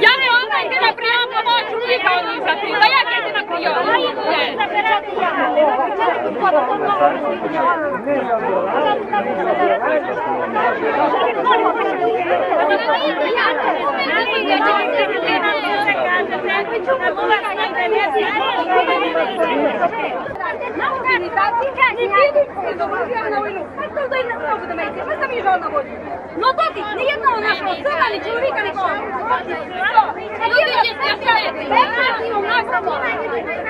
Я не одна йти на прийом мого чоловіка одвізати. Та як я йти на прийом? Ну доки одного нашого сина, ні чоловіка, ні кого. Люди є у нас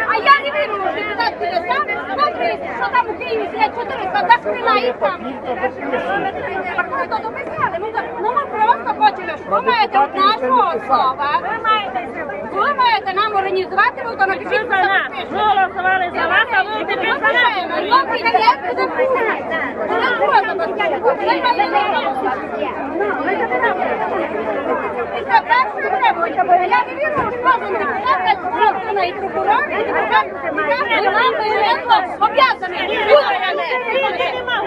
А я не вірю, що депутат піде добре, що там у Києві сидять 400, та спина і там. Так ми то дописали, ну ми просто хочемо, що ви маєте нашого слова. Ви маєте ви маєте нам організувати, ви то напишіть, нас. ми голосували за вас, а ви тепер за нас. Я не вірю, що кожен просто і прокурор, і об'язаний.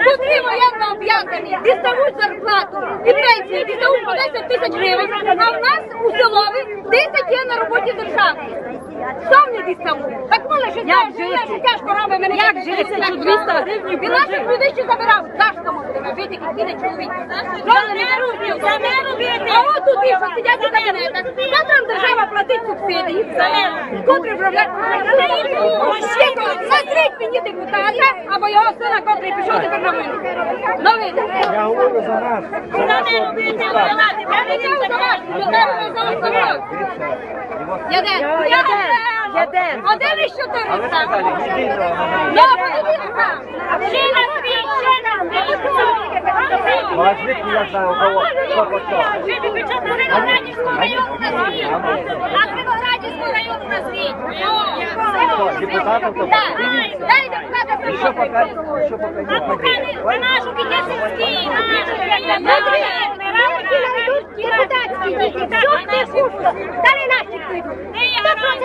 Тут воєнно об'язані, діставуть зарплату і пенсії, діставуть по 10 тисяч гривень, а в нас у селові 10 є на роботі державній. Що не діставуть? Так може, що я що тяжко робить, мене як жити, що 200 гривень. І наших людей ще забирав. За як піде чоловік? Не? За не робити. А от тут що сидять у кабінетах. Що там держава платить субсидії? Котрий проблем? Назвіть мені депутата, або його сина, котрий пішов тепер на війну. На. Я говорю за нас. За не робити, я не знаю за вас, за тебе за вас. Єден, єден, єден. А де ви що ти Я подивіться. Ще на свій, ще на Ну, а звідки я знаю, у кого, що по що? Ви Виноградівську району назвіть. А Виноградівську району назвіть. депутатом то? Так, дай депутата І що поки, що поки не ходить? на нашу Кітесівський, на Депутатські діти, що ти пусто? Далі наші підуть. Депутати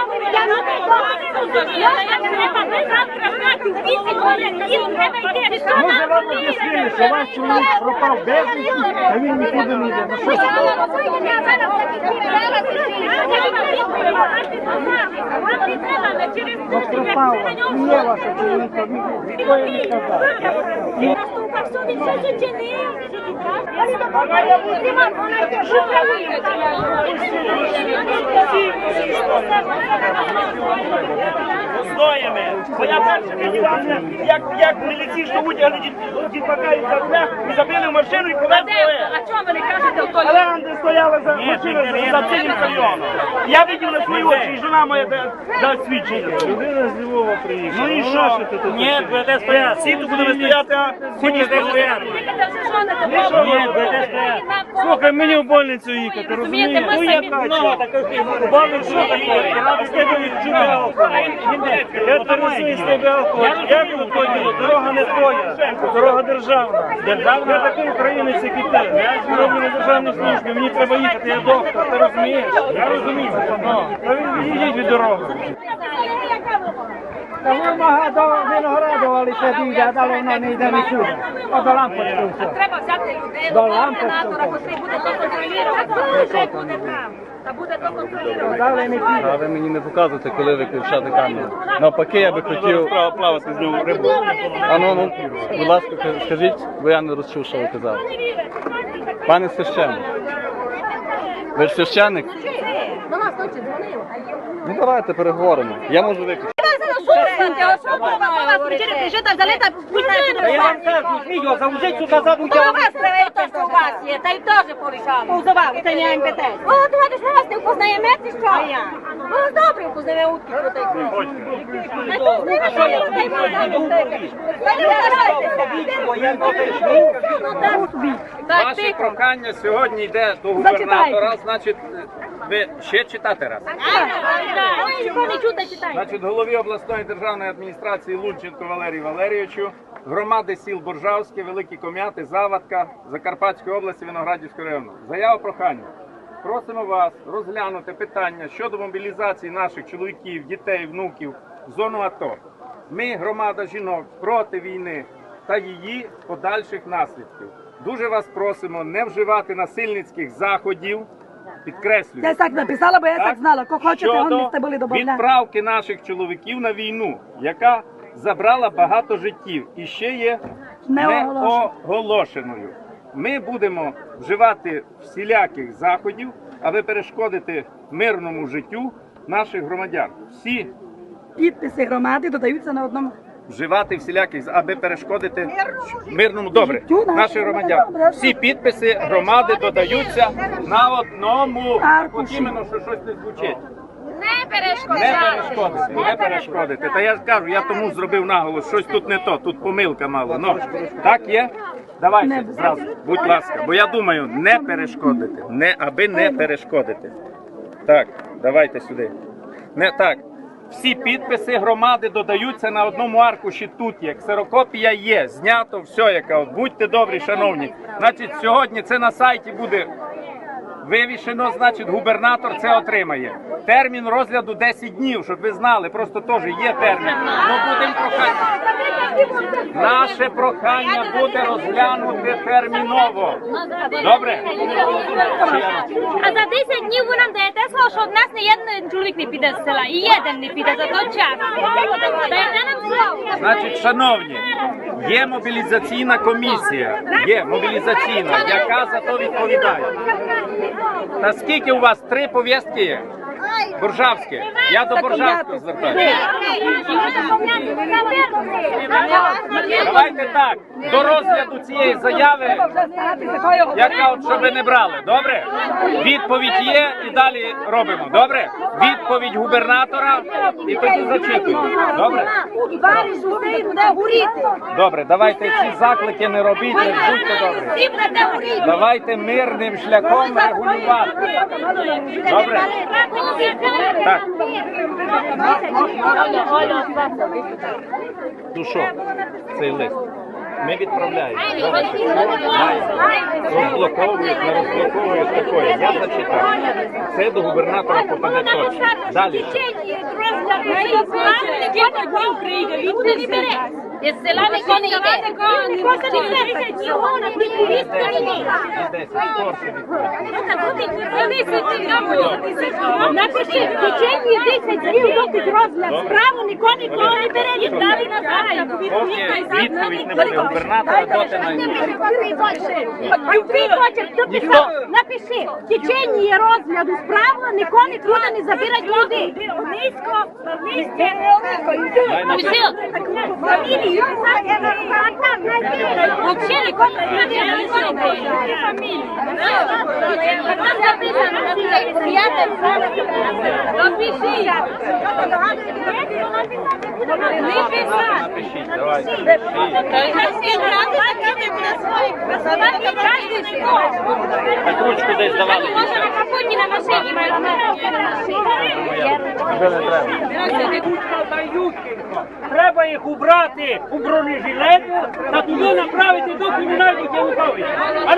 буде. Може вам об'яснили, що ваш чоловік пропав безвісті, а він нікуди не йде. Ну що це? Ну пропав вас, не є він. Стоями. Бо я перше дивився, як, як міліційську витягли дітьмака із за і забили в машину і повезли. А чого ви не кажете в Але Андрій стояла за машиною за, цим районом. Я видів на свої очі, і жена моя да- свідчення. Людина з Львова приїхала. Ну і що? Ні, будете стояти. Всі тут будемо стояти, а будете Слухай, мені в больницю їхати, розумієш? Ну я много таких. Бабі, що таке? Я з тебе відчув алкоголь. Я тересую з тебе алкоголь. Я тут ходила, дорога не твоя, дорога державна. Державна? Я такий українець, як і ти. Я роблю на державній службі, мені треба їхати, я доктор, ти розумієш? Я розумію. Ну, Та ви їдіть від дороги. Та вимога до це дійде, але воно не йде нікуди. А до лампочки все. Треба взяти людей, До лампочки координатора, все. котрий буде то контролювати. Вже буде там. Та буде то контролювати. Далі. А ви мені не показуєте, коли виключати камеру. Навпаки, я би хотів плавати з нього рибу. А ну, ну, будь ласка, скажіть, бо я не розчув, що ви казали. Пане священник, ви ж священник? До нас ночі дзвонили. Ну давайте переговоримо. Я можу виключити. Я вам кажу, вас у вас є, та й теж порішали. Повзував, це не МПТ. О, ти гадиш, ми вас не впознаємо, чи що? А я? Ну, добре, впознаємо утки. Та що я прохання сьогодні йде до губернатора, значить, ви ще читати раз. Нічого не чути, читай. Значить, голові обласної державної адміністрації Лунченко Валерію Валерійовичу, громади сіл Боржавське, Великі Ком'яти, Завадка, Закарпатської області, Виноградівського району. Заява прохання. Просимо вас розглянути питання щодо мобілізації наших чоловіків, дітей, внуків в зону АТО. Ми, громада жінок, проти війни та її подальших наслідків. Дуже вас просимо не вживати насильницьких заходів. Підкреслюю. Я так написала, бо я так знала. Ко хочете, он Щодо не були добавляти. відправки наших чоловіків на війну, яка забрала багато життів і ще є Не неоголошеною. Ми будемо вживати всіляких заходів, аби перешкодити мирному життю наших громадян. Всі Підписи громади додаються на одному. Вживати всіляких, аби перешкодити мирному добре наших громадян. Всі підписи громади додаються на одному. Аркуші. От іменно, що щось не звучить. Не Не перешкодити, не перешкодити. Та я ж кажу, я тому зробив наголос, щось тут не то, тут помилка мало. Ну, так є? Давайте зразу, будь ласка, бо я думаю, не перешкодити, не аби не перешкодити. Так, давайте сюди. Не так. Всі підписи громади додаються на одному аркуші тут є. Ксерокопія є, знято, все яка. Будьте добрі, шановні. Значить, сьогодні це на сайті буде вивішено, значить, губернатор це отримає. Термін розгляду 10 днів, щоб ви знали, просто теж є термін. Ну будемо прохання. Наше прохання буде розглянути терміново. Добре? А за 10 днів ви нам даєте слово, що в нас не один чоловік не піде з села, і один не піде за той час. Даєте нам слово. Значить, шановні, є мобілізаційна комісія, є мобілізаційна, яка за то відповідає. Та скільки у вас три пов'язки є? Боржавське. Я до Боржавського звертаюся. Давайте так, до розгляду цієї заяви, яка от щоб ви не брали, добре? Відповідь є і далі робимо, добре? Відповідь губернатора і тоді зачитуємо. Добре? Добре, давайте ці заклики не робіть, не будьте горіти. Давайте мирним шляхом регулювати. Добре? Так. Ну що, цей лист? Ми відправляємо. Розблоковують, не розблоковують такої. Я зачитаю. Це до губернатора попаде точно. Далі. Напиши, течение 10 днів доки розгляд справу ніхто нікого не бере, і далі назад. Відповідь напиши, в течение розгляду справи нікого нікуди не забирають люди. Monsieur Uccide con le famiglie. Напишіть, треба. Їх убрати у бронежилету та туди направити до кримінальних Януковича. А.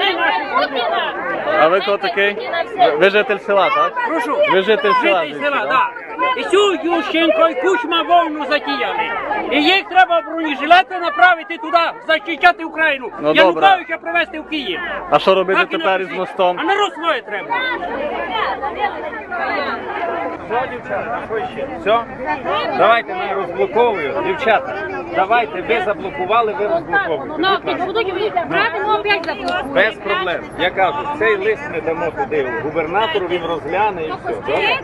А ви хто такий? Ви житель села, так? Прошу. Ви житель села. Житель села, так. І цю Ющенко і Кучма війну затіяли. І їх треба бронежилети направити туди, захищати Україну. Ну. Януковича привезти в Київ. А що робити Так і тепер із мостом? А народ своє треба. Що, дівчата, що ще? Все? Давайте ми розблоковуємо. Дівчата, давайте ви заблокували, ви розблоковуєте. Ну, Будь ласка. будуть брати, ну опять забудуть. Без проблем. Я кажу, цей лист ми дамо туди губернатору, він розгляне і все. Добре?